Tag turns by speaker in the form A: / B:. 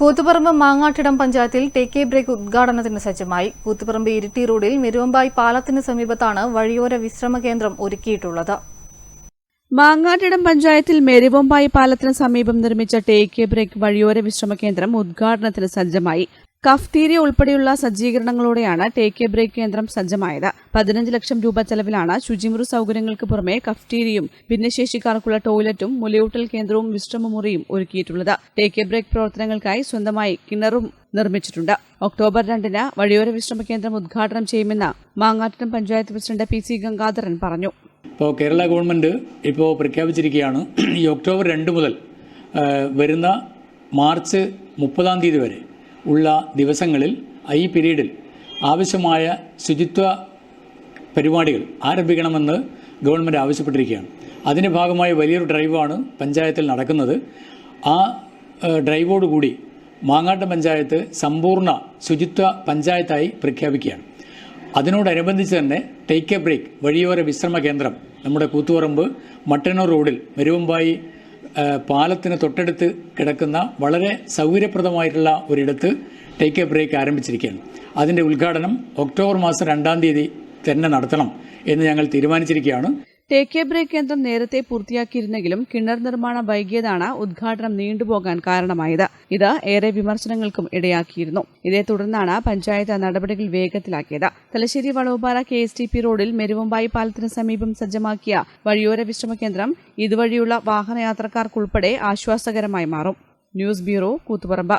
A: കൂത്തുപറമ്പ് മാങ്ങാട്ടിടം പഞ്ചായത്തിൽ take break ഉദ്ഘാടനത്തിന് സജ്ജമായി. കൂത്തുപറമ്പ് ഇരിട്ടി റോഡിൽ മെരുവമ്പായി പാലത്തിന് സമീപത്താണ് വഴിയോര വിശ്രമ കേന്ദ്രം ഒരുക്കിയിട്ടുള്ളത്.
B: മാങ്ങാട്ടിടം പഞ്ചായത്തിൽ മെരുവമ്പായി പാലത്തിന് സമീപം നിർമ്മിച്ച ടേക്ക് ബ്രേക്ക് വഴിയോര വിശ്രമ കേന്ദ്രം ഉദ്ഘാടനത്തിന് സജ്ജമായി. കഫ്തീരിയ ഉൾപ്പെടെയുള്ള സജ്ജീകരണങ്ങളോടെയാണ് ടേക്ക് എ ബ്രേക്ക് കേന്ദ്രം സജ്ജമായത്. പതിനഞ്ച് ലക്ഷം രൂപ ചെലവിലാണ് ശുചിമുറി സൗകര്യങ്ങൾക്ക് പുറമെ കഫ്തീരിയും ഭിന്നശേഷിക്കാർക്കുള്ള ടോയ്ലറ്റും മുലയൂട്ടൽ കേന്ദ്രവും വിശ്രമമുറിയും ഒരുക്കിയിട്ടുള്ളത്. ടേക്ക് എ ബ്രേക്ക് പ്രവർത്തനങ്ങൾക്കായി സ്വന്തമായി കിണറും നിർമ്മിച്ചിട്ടുണ്ട്. ഒക്ടോബർ രണ്ടിന് വഴിയോര വിശ്രമ കേന്ദ്രം ഉദ്ഘാടനം ചെയ്യുമെന്ന് Mangattam panchayat president P C Gangadharan പറഞ്ഞു.
C: ഇപ്പോൾ കേരള ഗവൺമെന്റ് ഇപ്പോൾ പ്രഖ്യാപിച്ചിരിക്കുകയാണ് ഈ ഒക്ടോബർ രണ്ട് മുതൽ വരുന്ന മാർച്ച് മുപ്പതാം തീയതി വരെ ഉള്ള ദിവസങ്ങളിൽ ഈ പീരീഡിൽ ആവശ്യമായ ശുചിത്വ പരിപാടികൾ ആരംഭിക്കണമെന്ന് ഗവൺമെന്റ് ആവശ്യപ്പെട്ടിരിക്കുകയാണ്. അതിന്റെ ഭാഗമായി വലിയൊരു ഡ്രൈവാണ് പഞ്ചായത്തിൽ നടക്കുന്നത്. ആ ഡ്രൈവോടുകൂടി മാങ്ങാട്ടം പഞ്ചായത്ത് സമ്പൂർണ ശുചിത്വ പഞ്ചായത്തായി പ്രഖ്യാപിക്കുകയാണ്. അതിനോടനുബന്ധിച്ച് തന്നെ ടേക്ക് എ ബ്രേക്ക് വഴിയോര വിശ്രമ കേന്ദ്രം നമ്മുടെ കൂത്തുപറമ്പ് മട്ടന്നൂർ റോഡിൽ മെരുവമ്പായി പാലത്തിന് തൊട്ടടുത്ത് കിടക്കുന്ന വളരെ സൗകര്യപ്രദമായിട്ടുള്ള ഒരിടത്ത് ടേക്ക് എ ബ്രേക്ക് ആരംഭിച്ചിരിക്കുകയാണ്. അതിന്റെ ഉദ്ഘാടനം ഒക്ടോബർ മാസം രണ്ടാം തീയതി തന്നെ നടത്തണം എന്ന് ഞങ്ങൾ തീരുമാനിച്ചിരിക്കുകയാണ്.
B: ടേക്ക് എ ബ്രേക്ക് കേന്ദ്രം നേരത്തെ പൂർത്തിയാക്കിയിരുന്നെങ്കിലും കിണർ നിർമ്മാണം വൈകിയതാണ് ഉദ്ഘാടനം നീണ്ടുപോകാൻ കാരണമായത്. ഇത് ഏറെ വിമർശനങ്ങൾക്കും ഇടയാക്കിയിരുന്നു. ഇതേ തുടർന്നാണ് പഞ്ചായത്ത് നടപടികൾ വേഗത്തിലാക്കിയത്. Thalassery Valavupara K S T P റോഡിൽ മെരുവമ്പായി പാലത്തിന് സമീപം സജ്ജമാക്കിയ വഴിയോര വിശ്രമ കേന്ദ്രം ഇതുവഴിയുള്ള വാഹനയാത്രക്കാർക്കുൾപ്പെടെ ആശ്വാസകരമായി മാറും. News bureau Kuthuparamba.